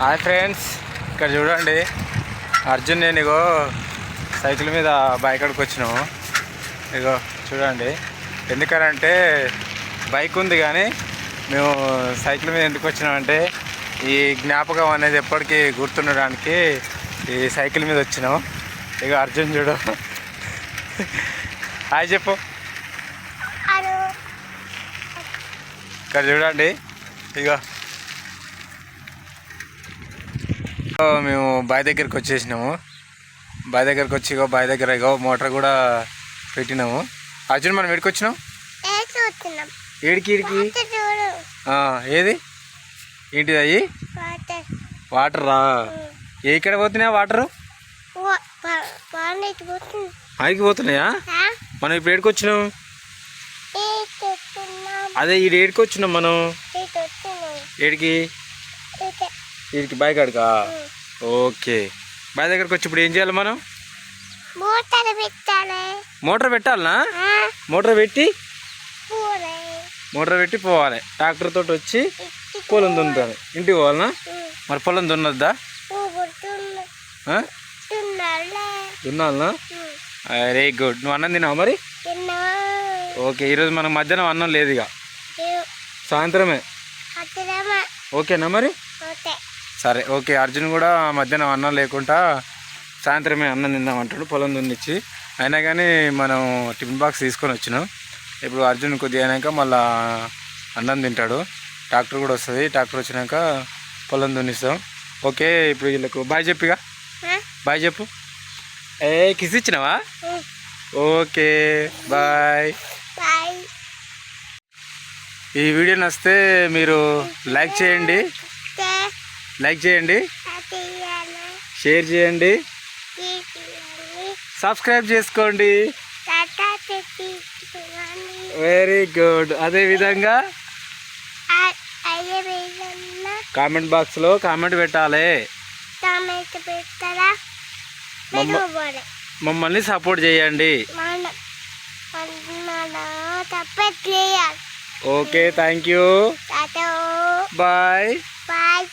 Hi friends ఇక్కడ చూడండి. అర్జున్ నేను ఇగో సైకిల్ మీద బైక్ అక్కడికి వచ్చినాము. ఇగో చూడండి. ఎందుకనంటే బైక్ ఉంది కానీ మేము సైకిల్ మీద ఎందుకు వచ్చినామంటే ఈ జ్ఞాపకం అనేది ఎప్పటికీ గుర్తుండడానికి ఈ సైకిల్ మీద వచ్చినాం ఇక అర్జున్ చూడు. హాయ్ చెప్పు. ఇక్కడ చూడండి. ఇక మేము బాయ్ దగ్గరికి వచ్చేసినాము. బాయ్ దగ్గరికి వచ్చి ఇగో బాయ్ దగ్గర ఇగో మోటార్ కూడా పెట్టినాము. అర్జున్ మనం ఎడికి వచ్చినాం? ఏడికి ఆ, ఏది? ఏంటిది అయ్యి వాటర్. రా ఏ ఇక్కడ పోతున్నాయా వాటరు? పైకి పోతున్నాయా? మనం ఇప్పుడు ఏడికి వచ్చినాం? అదే ఈ ఏడికి వచ్చినాం మనం? ఏడికి. వీడికి బాయ్ కాడుకా ఓకే. బాయ్ దగ్గరికి వచ్చి ఇప్పుడు ఏం చేయాలి మనం? మూటలు పెట్టాలి. మోటార్ పెట్టాలనా? మోటార్ పెట్టి? మోటార్ పెట్టి పోవాలి. ట్రాక్టర్ తోటి వచ్చి పొలం దున్నుతాను ఇంటికి పోవాలనా? మరి పొలం దున్నొద్దా? దున్నాలనా? Very good. నువ్వు అన్నం తిన్నావు మరి? ఓకే ఈరోజు మనకు మధ్యాహ్నం అన్నం లేదు ఇక సాయంత్రమే. ఓకేనా మరి? సరే ఓకే అర్జున్ కూడా మధ్యాహ్నం అన్నం లేకుండా సాయంత్రమే అన్నం తిందామంటాడు పొలం దున్నిచ్చి. అయినా కానీ మనం టిఫిన్ బాక్స్ తీసుకొని వచ్చినాం. ఇప్పుడు అర్జున్ కొద్దిగా అయినాక మళ్ళా అన్నం తింటాడు. ట్రాక్టర్ కూడా వస్తుంది ట్రాక్టర్ వచ్చినాక పొలం దున్నిస్తాం. ఓకే ఇప్పుడు వీళ్ళకు బాయ్ చెప్పిగా? బాయ్ చెప్పు. ఏ కిస్ ఇచ్చినావా? Okay bye. ఈ వీడియో నచ్చితే మీరు లైక్ చేయండి. లైక్ చేయండి. షేర్ చేయండి. సబ్స్క్రైబ్ చేసుకోండి. Very good. అదే విధంగా అయ్యే వేయన్నా కామెంట్ బాక్స్లో కామెంట్ పెట్టాలి. మమ్మల్ని సపోర్ట్ చేయండి. Okay thank you. Bye. Bye.